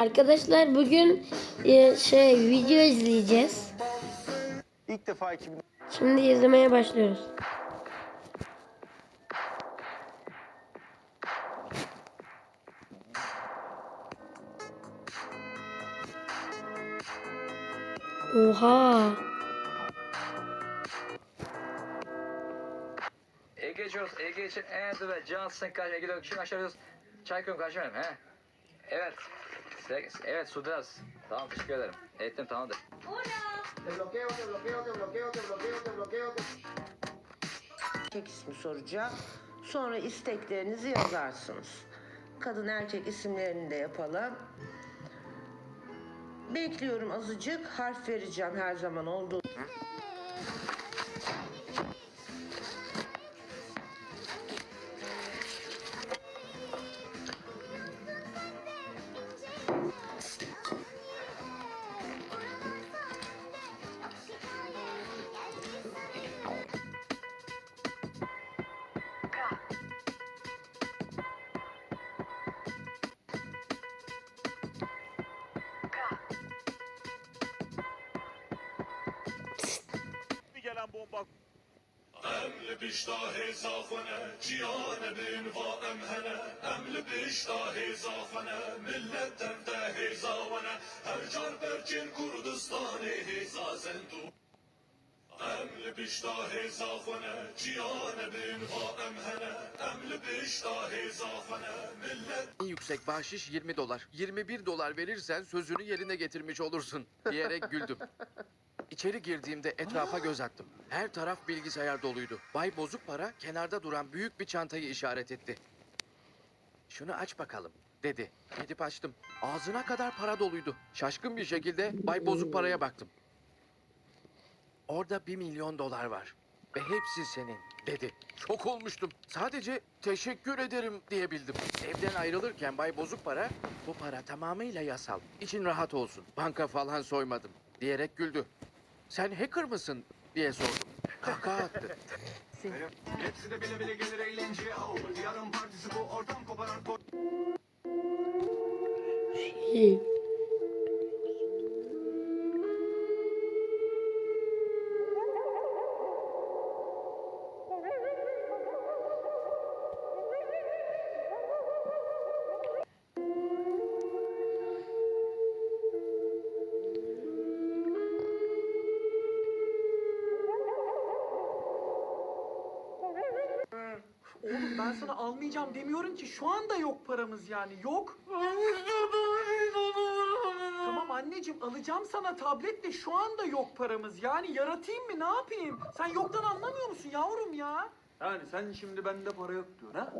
Arkadaşlar bugün e, şey video izleyeceğiz. İlk defa 2000 Şimdi izlemeye başlıyoruz. Oha. Ege geçiyoruz. Ege ve Johnson karşı Ege dönüşün aşağılıyoruz. Çaykırım karşı benim he. Evet. Evet Sudas. Tamam teşekkür ederim. Ettim tamamdır. Te bloqueo, te bloqueo, te bloqueo, te bloqueo, te bloqueo, te... ismi soracağım. Sonra isteklerinizi yazarsınız. Kadın erkek isimlerini de yapalım. Bekliyorum azıcık. Harf vereceğim her zaman olduğu. أمل بيشتهي زافنا جيانا بينفا أمهنا أمل بيشتهي زافنا ملة تنتهي زاونا هرجر برجن كردستاني هيزا زنتو أمل بيشتهي زافنا جيانا بينفا أمهنا أمل بيشتهي زافنا ملة En yüksek bahşiş 20 dolar. 21 dolar verirsen sözünü yerine getirmiş olursun diyerek güldüm. İçeri girdiğimde etrafa göz attım. Her taraf bilgisayar doluydu. Bay Bozuk Para kenarda duran büyük bir çantayı işaret etti. Şunu aç bakalım dedi. Gidip açtım. Ağzına kadar para doluydu. Şaşkın bir şekilde Bay Bozuk Para'ya baktım. Orada bir milyon dolar var. Ve hepsi senin dedi. Şok olmuştum. Sadece teşekkür ederim diyebildim. Evden ayrılırken Bay Bozuk Para, bu para tamamıyla yasal. İçin rahat olsun. Banka falan soymadım diyerek güldü. Sen hacker mısın diye sordum. Kahkaha attı. Hepsi de bile bile gelir eğlenceye av Yarın partisi bu ortam koparan İyi. Ben sana almayacağım demiyorum ki şu anda yok paramız yani yok. Tamam anneciğim alacağım sana tabletle şu anda yok paramız yani yaratayım mı ne yapayım? Sen yoktan anlamıyor musun yavrum ya? Yani sen şimdi bende para yok diyorsun ha?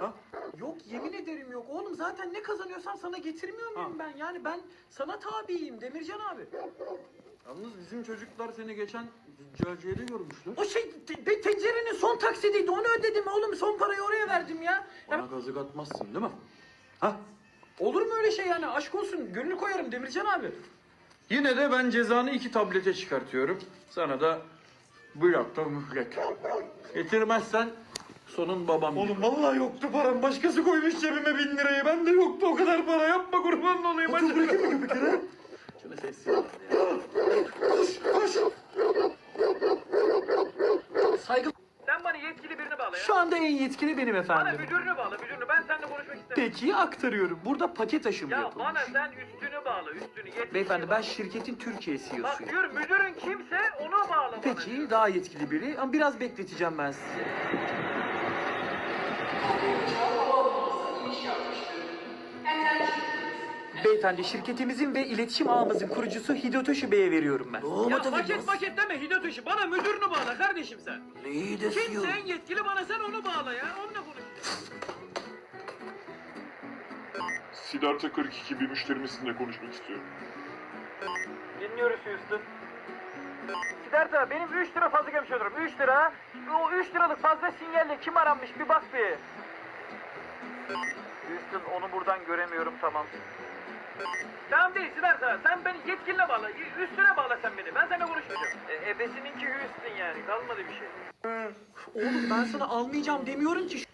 Ha? Yok yemin ederim yok oğlum zaten ne kazanıyorsam sana getirmiyor muyum Ha. ben? Yani ben sana tabiyim Demircan abi. Yalnız bizim çocuklar seni geçen züccaciyede görmüşler. O şey te- te- tencerenin son taksidiydi onu ödedim oğlum son parayı oraya verdim ya. ya Bana kazık atmazsın değil mi? Ha? olur mu öyle şey yani aşk olsun gönül koyarım Demircan abi. Yine de ben cezanı iki tablete çıkartıyorum. Sana da hafta mühlet. Getirmezsen sonun babam. Oğlum vallahi yoktu param. Başkası koymuş cebime bin lirayı. Ben de yoktu o kadar para. Yapma kurban olayım. Hadi bırakayım mı köpekleri? Şunu sessiz Sen bana yetkili birini bağla ya. Şu anda en yetkili benim Bana efendim. müdürünü bağla müdürünü. Ben seninle konuşmak istemiyorum. Peki aktarıyorum. Burada paket aşımı Ya yapılmış. bana sen üstünü bağla üstünü. Yetkili Beyefendi ben şirketin Türkiye Bak CEO'suyum. diyorum müdürün kimse onu bağla bana. Peki daha yetkili biri ama biraz bekleteceğim ben sizi. Beyefendi şirketimizin ve iletişim ağımızın kurucusu Hidotoshi Bey'e veriyorum ben. Ya paket paket deme Hidot işi. Bana müdürünü bağla kardeşim sen. Kimse en yetkili bana sen onu bağla ya. Onunla konuş. Siddhartha 42 bir müşterimizle konuşmak istiyorum. Dinliyoruz Houston. Siddhartha benim 3 lira fazla gelmiş olurum. 3 lira. O 3 liralık fazla sinyalle kim aranmış bir bak bir. Houston onu buradan göremiyorum tamam. Tamam değil Siddhartha. Sen beni yetkiline bağla. Üstüne bağla sen beni. Ben seninle konuşmayacağım. E, ebesininki Houston yani. Kalmadı bir şey. Oğlum ben sana almayacağım demiyorum ki.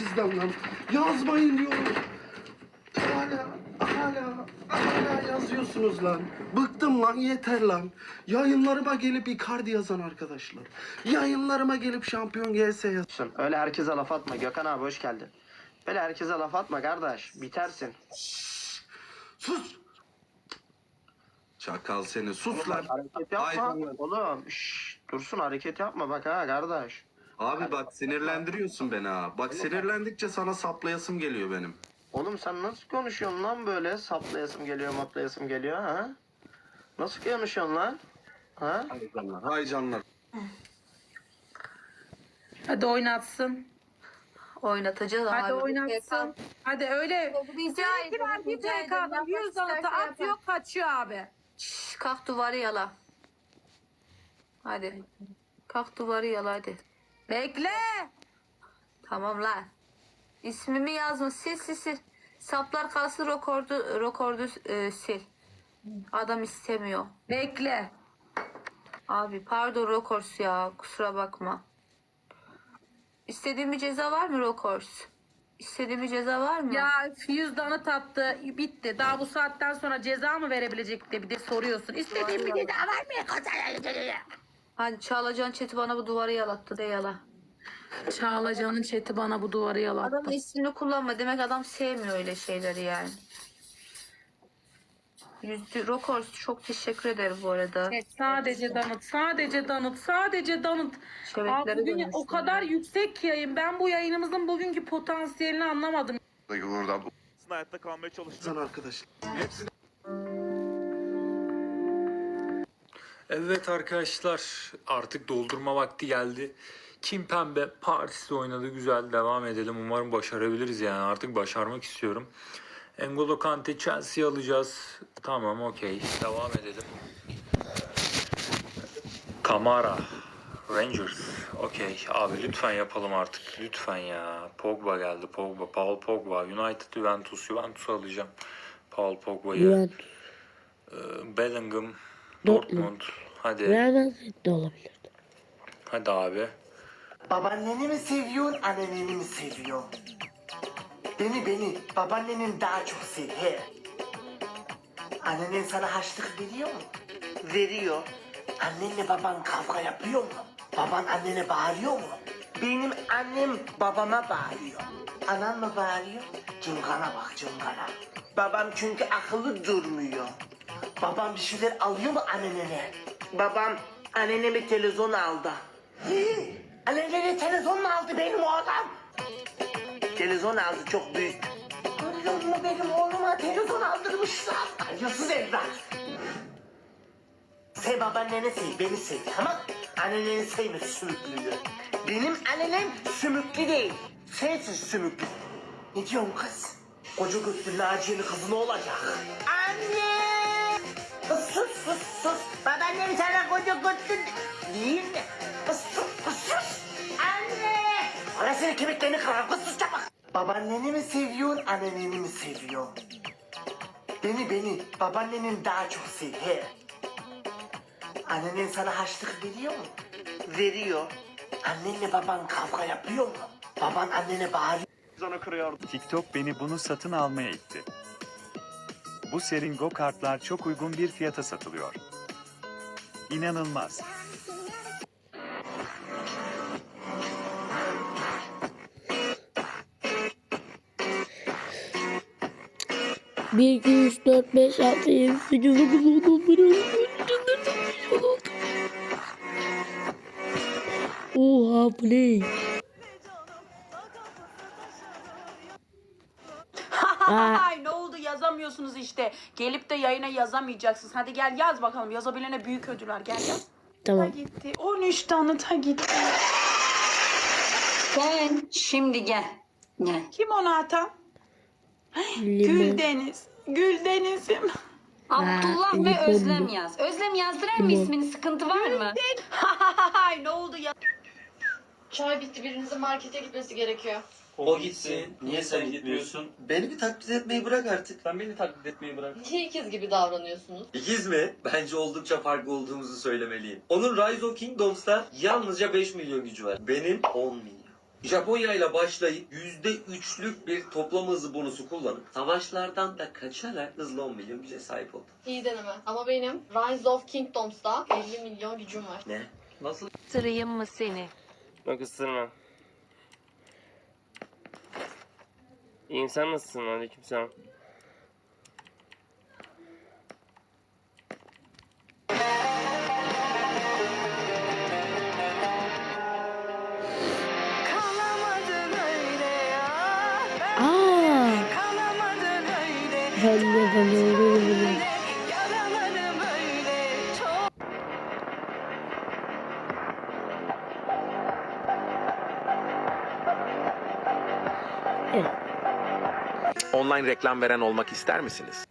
Yüzden lan. Yazmayın diyorum. Hala, hala, hala yazıyorsunuz lan. Bıktım lan yeter lan. Yayınlarıma gelip Icardi yazan arkadaşlar. Yayınlarıma gelip şampiyon GS yazan. Öyle herkese laf atma. Gökhan abi hoş geldin. Böyle herkese laf atma kardeş. Bitersin. Sus! Çakal seni sus lan. Hareket yapma. Oğlum şşş, dursun hareket yapma bak ha kardeş. Abi bak sinirlendiriyorsun beni ha. Bak sinirlendikçe sana saplayasım geliyor benim. Oğlum sen nasıl konuşuyorsun lan böyle? Saplayasım geliyor maplayasım geliyor ha? Nasıl konuşuyorsun lan? Ha? Hay canlar. Hay canlar. Hadi oynatsın. Oynatacağız Hadi abi. oynatsın. Hadi öyle. Rica Seninkiler ederim, bir rica ederim. TK'da Yapmak 100 isterse anıtı yapar. atıyor kaçıyor abi. Şşş, kalk duvarı yala. Hadi. Kalk duvarı yala hadi. Bekle. Tamam lan. İsmimi yazma sil sil sil. Saplar kalsın rekordu, rekordu e, sil. Adam istemiyor. Bekle. Abi pardon Rokors ya kusura bakma. İstediğin bir ceza var mı Rokors? İstediğin bir ceza var mı? Ya 100 anıt attı. Bitti. Daha bu saatten sonra ceza mı verebilecek de bir de soruyorsun. İstediğin bir ceza var mı? Hadi Çağlacan Çeti bana bu duvarı yalattı de yala. Çağlacan'ın chat'i bana bu duvarı yalattı. Adamın ismini kullanma. Demek adam sevmiyor öyle şeyleri yani. Yüzde Rokors çok teşekkür ederim bu arada. Evet, sadece danıt, sadece danıt, sadece danıt. Abi Şebekleri bugün o kadar yüksek ki yayın. Ben bu yayınımızın bugünkü potansiyelini anlamadım. Aslında hayatta kalmaya çalıştı. Yazan arkadaşlar. Evet arkadaşlar artık doldurma vakti geldi. Kim Pembe partisi oynadı güzel devam edelim. Umarım başarabiliriz yani artık başarmak istiyorum. N'Golo Kante Chelsea alacağız. Tamam okey devam edelim. Kamara Rangers. Okey abi lütfen yapalım artık. Lütfen ya. Pogba geldi. Pogba. Paul Pogba. United Juventus. Juventus alacağım. Paul Pogba'yı. Juventus. Ee, Bellingham. Dortmund. Dortmund. Hadi. Real Madrid de olabilir. Hadi abi. Babaanneni mi seviyorsun, anneni mi seviyorsun? Beni beni, babaannenin daha çok sev. He. Annen sana harçlık veriyor mu? Veriyor. Annenle baban kavga yapıyor mu? Baban annene bağırıyor mu? Benim annem babama bağırıyor. Anan mı bağırıyor? Cıngana bak cıngana. Babam çünkü akıllı durmuyor. Babam bir şeyler alıyor mu annene? Babam annene televizyon aldı. Annene televizyon mu aldı benim oğlum? Televizyon aldı çok büyük. Görüyor musun benim oğluma televizyon aldırmışlar. Hayırsız evlat. Sev babaanneni sev, beni sev tamam Anneni sevme sümüklüyü. Benim annenem sümüklü değil. Sensin sümüklü. Ne diyorsun kız? Koca götlü Naciye'nin kızı ne olacak? Koca götlü değil mi? Kız sus. Anne! Orasını kemiklerini kırar kız sus çabuk. Babaanneni mi seviyorsun, anneni mi seviyorsun? Beni beni, babaannenin daha çok sev. He. Annen sana harçlık veriyor mu? Veriyor. Annenle baban kavga yapıyor mu? Baban annene bağırıyor. Sana kırıyordu. TikTok beni bunu satın almaya itti. Bu seringo kartlar çok uygun bir fiyata satılıyor. İnanılmaz. Bir, iki, üç, dört, beş, altı, yedi, sekiz, dokuz, on, on bir, on on on on on. Oha play. Yazamıyorsunuz işte. Gelip de yayına yazamayacaksınız. Hadi gel yaz bakalım. Yazabilene büyük ödüller. Gel yaz. Tamam. Gitti. 13 tanıta gitti. Sen şimdi gel. Gel. Kim onu atan? Güldeniz. Güldeniz'im. Abdullah ve Özlem yaz. Özlem yazdırar mı ismini? Sıkıntı var mı? Ne oldu ya? Çay bitti. Birinizin markete gitmesi gerekiyor. O gitsin. Niye sen gitmiyorsun? Beni bir taklit etmeyi bırak artık. Sen beni taklit etmeyi bırak. Niye ikiz gibi davranıyorsunuz? İkiz mi? Bence oldukça farklı olduğumuzu söylemeliyim. Onun Rise of Kingdoms'ta yalnızca 5 milyon gücü var. Benim 10 milyon. Japonya ile başlayıp yüzde üçlük bir toplam hızı bonusu kullanıp savaşlardan da kaçarak hızlı 10 milyon güce sahip oldu. İyi deneme. Ama benim Rise of Kingdoms'da 50 milyon gücüm var. Ne? Nasıl? Sırayım mı seni? Bak ısırma. İnsan nasılsın? Aleykümselam. Aa. Ben de ben Online reklam veren olmak ister misiniz?